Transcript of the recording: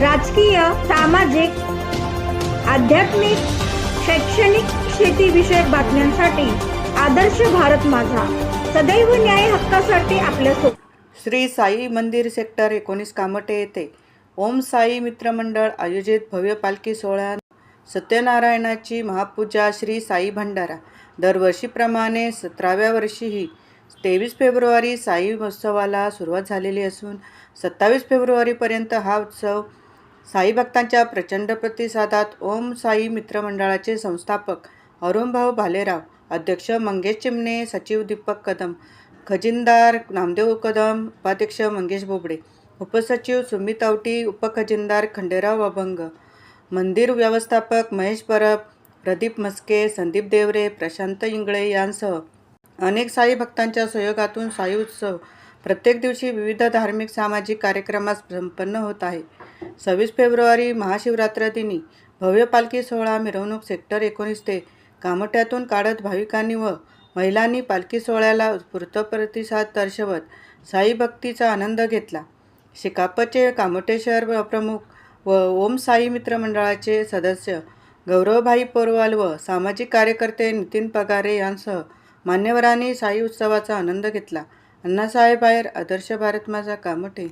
राजकीय सामाजिक आध्यात्मिक शैक्षणिक शेतीविषयक बातम्यांसाठी आदर्श भारत माझा. सदैव न्याय हक्कासाठी आपल्या श्री साई मंदिर सेक्टर एकोणीस कामटे येथे ओम साई मित्रमंडळ आयोजित भव्य पालखी सोहळा सत्यनारायणाची महापूजा श्री साई भंडारा. दरवर्षीप्रमाणे सतराव्या वर्षीही तेवीस फेब्रुवारी साई महोत्सवाला सुरुवात झालेली असून सत्तावीस फेब्रुवारीपर्यंत हा उत्सव साई भक्तांच्या प्रचंड प्रतिसादात ओम साई मित्रमंडळाचे संस्थापक अरुणभाऊ भालेराव अध्यक्ष मंगेश चिमणे सचिव दीपक कदम खजिनदार नामदेव कदम उपाध्यक्ष मंगेश बोबडे उपसचिव सुमित आवटी उपखजिनदार खंडेराव अभंग मंदिर व्यवस्थापक महेश परब प्रदीप मस्के संदीप देवरे प्रशांत इंगळे यांसह अनेक साई भक्तांच्या सहयोगातून साई उत्सव प्रत्येक दिवशी विविध धार्मिक सामाजिक कार्यक्रमास संपन्न होत आहे. सव्वीस फेब्रुवारी महाशिवरात्र दिनी भव्य पालखी सोहळा मिरवणूक सेक्टर एकोणीस ते कामट्यातून काढत भाविकांनी व महिलांनी पालखी सोहळ्याला उत्स्फूर्त प्रतिसाद दर्शवत साई भक्तीचा आनंद घेतला. शिकापचे कामोटे शहर प्रमुख व ओम साई मित्र मंडळाचे सदस्य गौरवभाई पोरवाल व सामाजिक कार्यकर्ते नितीन पगारे यांसह मान्यवरांनी साई उत्सवाचा आनंद घेतला. अण्णासाहेब बाहेर आदर्श भारत माझा कामोठे.